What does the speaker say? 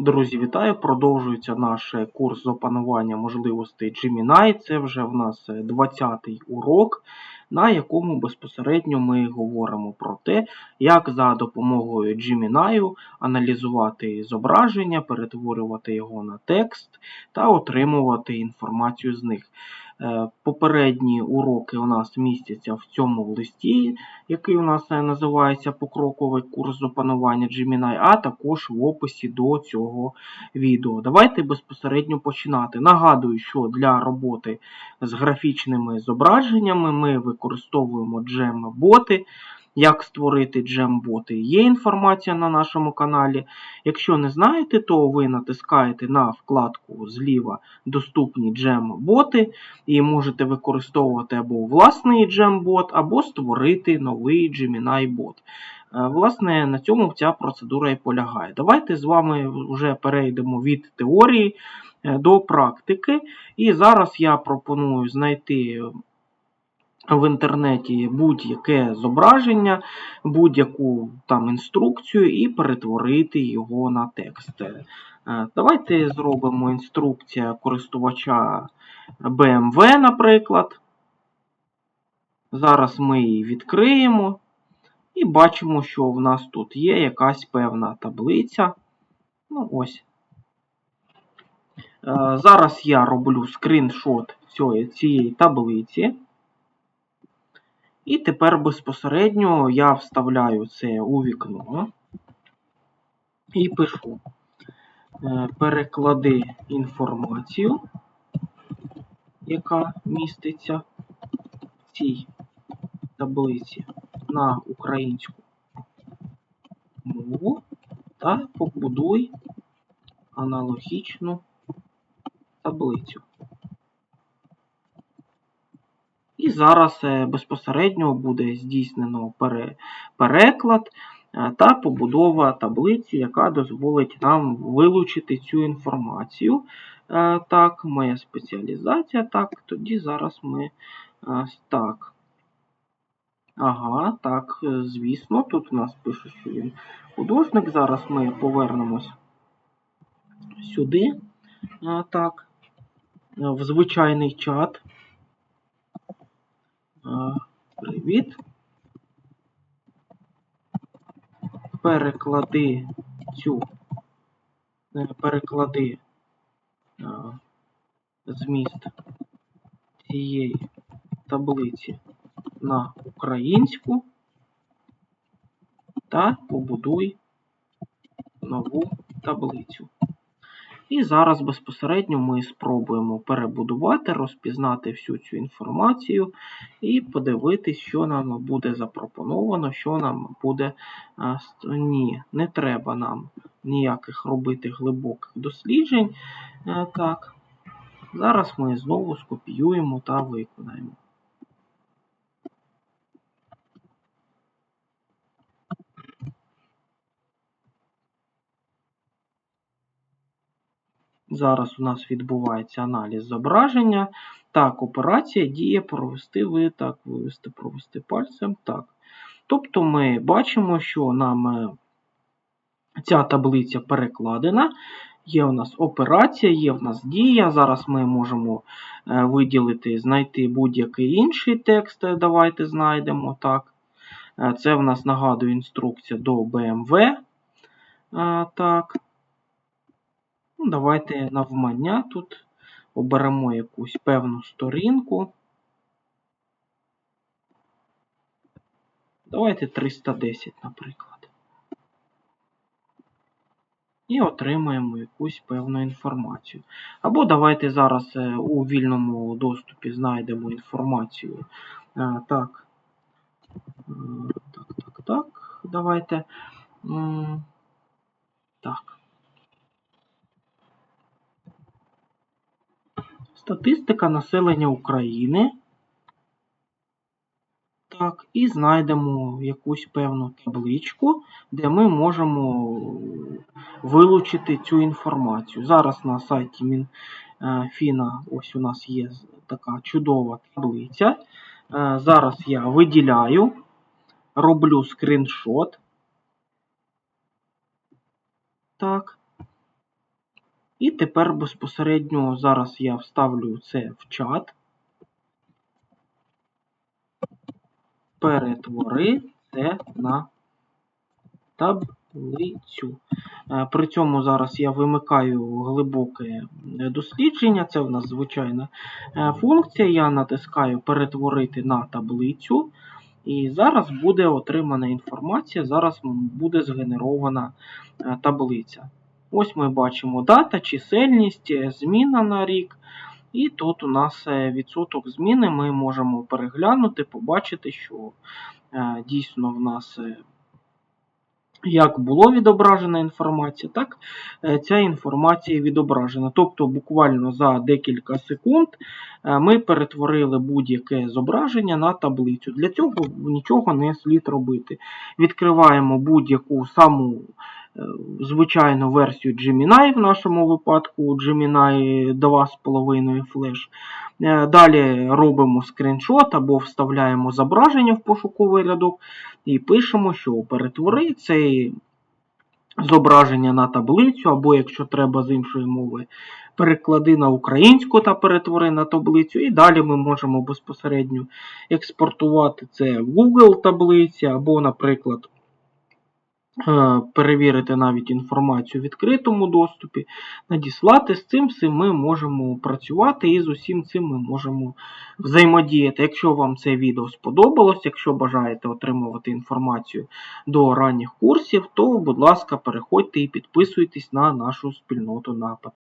Друзі, вітаю! Продовжується наш е, курс з опанування можливостей Gemini. Це вже в нас 20-й урок, на якому безпосередньо ми говоримо про те, як за допомогою Gemini аналізувати зображення, перетворювати його на текст та отримувати інформацію з них. Е, Попередні уроки у нас містяться в цьому листі, який у нас е, називається покроковий курс опанування Gemini, а також в описі до цього відео. Давайте безпосередньо починати. Нагадую, що для роботи з графічними зображеннями ми використовуємо джем-боти. Як створити джем-боти? Є інформація на нашому каналі. Якщо не знаєте, то ви натискаєте на вкладку зліва Доступні джем-боти і можете використовувати або власний джем-бот, або створити новий Gemini-бот. Е, Власне, на цьому ця процедура і полягає. Давайте з вами вже перейдемо від теорії е, до практики. І зараз я пропоную знайти в інтернеті будь-яке зображення, будь-яку там інструкцію і перетворити його на текст. Е, Давайте зробимо інструкція користувача BMW, наприклад. Зараз ми її відкриємо і бачимо, що в нас тут є якась певна таблиця. Ну, ось. Е, Зараз я роблю скріншот цієї, цієї таблиці. І тепер безпосередньо я вставляю це у вікно і пишу е, переклади інформацію, яка міститься в цій таблиці на українську мову та побудуй аналогічну таблицю. І зараз е, безпосередньо буде здійснено переклад е, та побудова таблиці, яка дозволить нам вилучити цю інформацію. Е, Так, моя спеціалізація. Так, тоді зараз ми так. Ага, так, звісно, тут у нас пише, що він художник. Зараз ми повернемось сюди. Так, в звичайний чат. Привіт. Переклади цю, е, переклади зміст цієї таблиці на українську та побудуй нову таблицю. І зараз безпосередньо ми спробуємо перебудувати, розпізнати всю цю інформацію і подивитись, що нам буде запропоновано, що нам буде. Ні, не треба нам ніяких робити глибоких досліджень. Е, Так. Зараз ми знову скопіюємо та виконаємо. Зараз у нас відбувається аналіз зображення. Так, операція діє провести ви, так, вивести, провести пальцем. Так. Тобто ми бачимо, що нам е, ця таблиця перекладена. Є у нас операція, є в нас дія. Зараз ми можемо е, виділити, знайти будь-який інший текст. Е, Давайте знайдемо. так. Це в нас нагадую інструкція до BMW. Так. Ну, Давайте навмання тут оберемо якусь певну сторінку. Давайте 310, наприклад. І отримаємо якусь певну інформацію. Або давайте зараз е, у вільному доступі знайдемо інформацію. Е, Так. Е, Так, так, так. Давайте. Так. Статистика населення України. Так, і знайдемо якусь певну табличку, де ми можемо вилучити цю інформацію. Зараз на сайті Мінфіна ось у нас є така чудова таблиця. Е, Зараз я виділяю, роблю скріншот. Так. І тепер безпосередньо зараз я вставлю це в чат. Перетвори це на таблицю. Е, При цьому зараз я вимикаю глибоке дослідження. Це в нас звичайна е, функція. Я натискаю перетворити на таблицю. І зараз буде отримана інформація, зараз буде згенерована е, таблиця. Ось ми бачимо дата, чисельність, е, зміна на рік. І тут у нас е, відсоток зміни ми можемо переглянути, побачити, що е, дійсно в нас як було відображена інформація, так ця інформація відображена. Тобто буквально за декілька секунд ми перетворили будь-яке зображення на таблицю. Для цього нічого не слід робити. Відкриваємо будь-яку саму звичайну версію Gemini, в нашому випадку Gemini 2,5 Flash. Е, Далі робимо скріншот або вставляємо зображення в пошуковий рядок і пишемо, що перетвори це зображення на таблицю, або якщо треба з іншої мови, переклади на українську та перетвори на таблицю. І далі ми можемо безпосередньо експортувати це в Google таблиці, або, наприклад, перевірити навіть інформацію в відкритому доступі, надіслати з цим всім ми можемо працювати і з усім цим ми можемо взаємодіяти. Якщо вам це відео сподобалось, якщо бажаєте отримувати інформацію до ранніх курсів, то, будь ласка, переходьте і підписуйтесь на нашу спільноту на